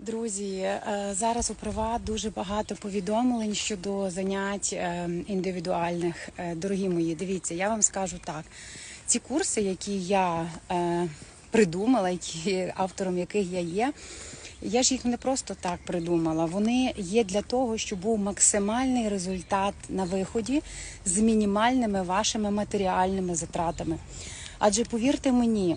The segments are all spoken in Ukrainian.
Друзі, е, зараз у приват дуже багато повідомлень щодо занять е, індивідуальних. Е, Дорогі мої, дивіться, я вам скажу так: ці курси, які я придумала, які автором яких я є. Я ж їх не просто так придумала. Вони є для того, щоб був максимальний результат на виході з мінімальними вашими матеріальними затратами. Адже повірте мені,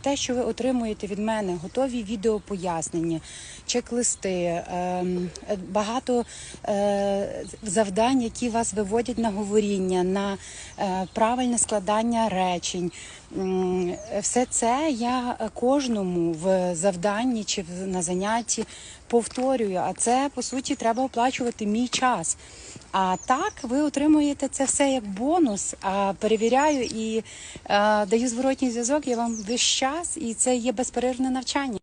Те, що ви отримуєте від мене, готові відеопояснення, чек-листи, ем, е, багато е, завдань, які вас виводять на говоріння, на е, правильне складання речень. Все це я кожному в завданні чи на занятті повторюю. А це по суті треба оплачувати мій час. А так ви отримуєте це все як бонус. А перевіряю і а, даю зворотній зв'язок. Я вам весь час, і це є безперервне навчання.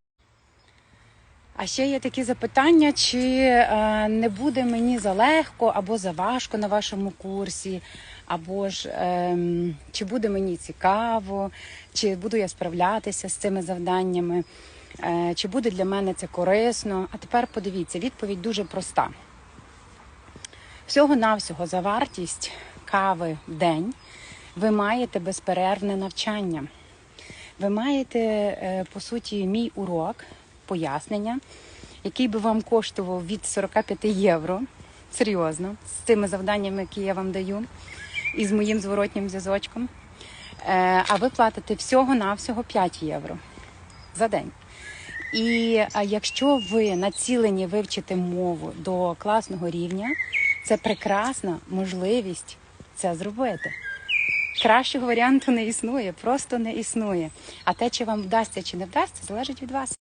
А ще є такі запитання, чи е, не буде мені залегко або заважко на вашому курсі, або ж ем, чи буде мені цікаво, чи буду я справлятися з цими завданнями, е, чи буде для мене це корисно. А тепер подивіться, відповідь дуже проста. Всього-навсього за вартість кави в день ви маєте безперервне навчання. Ви маєте, е, по суті, мій урок, пояснення, який би вам коштував від 45 євро. Серйозно, з цими завданнями, які я вам даю, і з моїм зворотнім зв'язочком. Е, А ви платите всього-навсього 5 євро за день. І якщо ви націлені вивчити мову до класного рівня, це прекрасна можливість це зробити. Кращого варіанту не існує, просто не існує. А те, чи вам вдасться чи не вдасться, залежить від вас.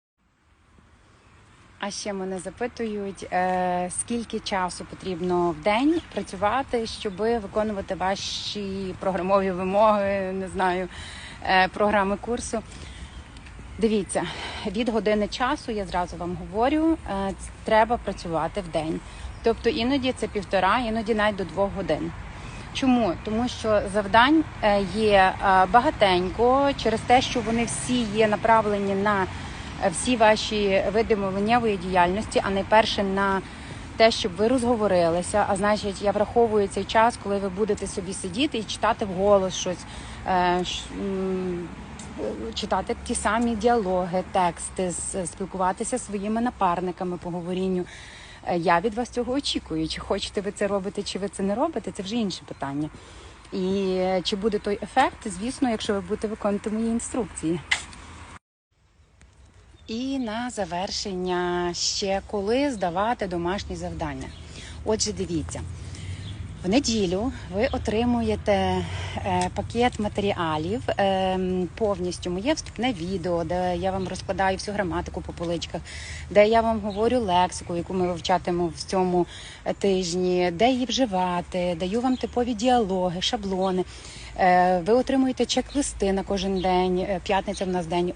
А ще мене запитують, е, скільки часу потрібно в день працювати, щоб виконувати ваші програмові вимоги, не знаю, е, програми курсу. Дивіться, від години часу я зразу вам говорю, е, треба працювати в день. Тобто іноді це півтора, іноді навіть до двох годин. Чому? Тому що завдань є багатенько через те, що вони всі є направлені на всі ваші види мовленнєвої діяльності, а найперше на те, щоб ви розговорилися. А значить, я враховую цей час, коли ви будете собі сидіти і читати вголос щось. е, читати ті самі діалоги, тексти, спілкуватися зі своїми напарниками по говорінню. Е, Я від вас цього очікую. Чи хочете ви це робити, чи ви це не робите, це вже інше питання. І е, чи буде той ефект, звісно, якщо ви будете виконувати мої інструкції. І на завершення ще коли здавати домашні завдання. Отже, дивіться. В неділю ви отримуєте е, пакет матеріалів, е, повністю моє вступне відео, де я вам розкладаю всю граматику по поличках, де я вам говорю лексику, яку ми вивчатимемо в цьому е, тижні, де її вживати, даю вам типові діалоги, шаблони. Е, ви отримуєте чек-листи на кожен день. П'ятниця в нас день.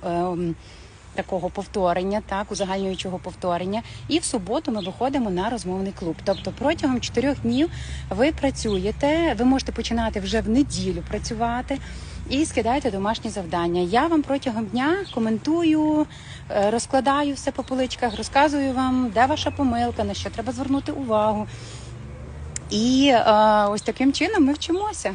Такого повторення, так узагальнюючого повторення. І в суботу ми виходимо на розмовний клуб. Тобто протягом чотирьох днів ви працюєте, ви можете починати вже в неділю працювати. І скидаєте домашні завдання. Я вам протягом дня коментую, е, розкладаю все по поличках, розказую вам, де ваша помилка, на що треба звернути увагу. І е, ось таким чином ми вчимося.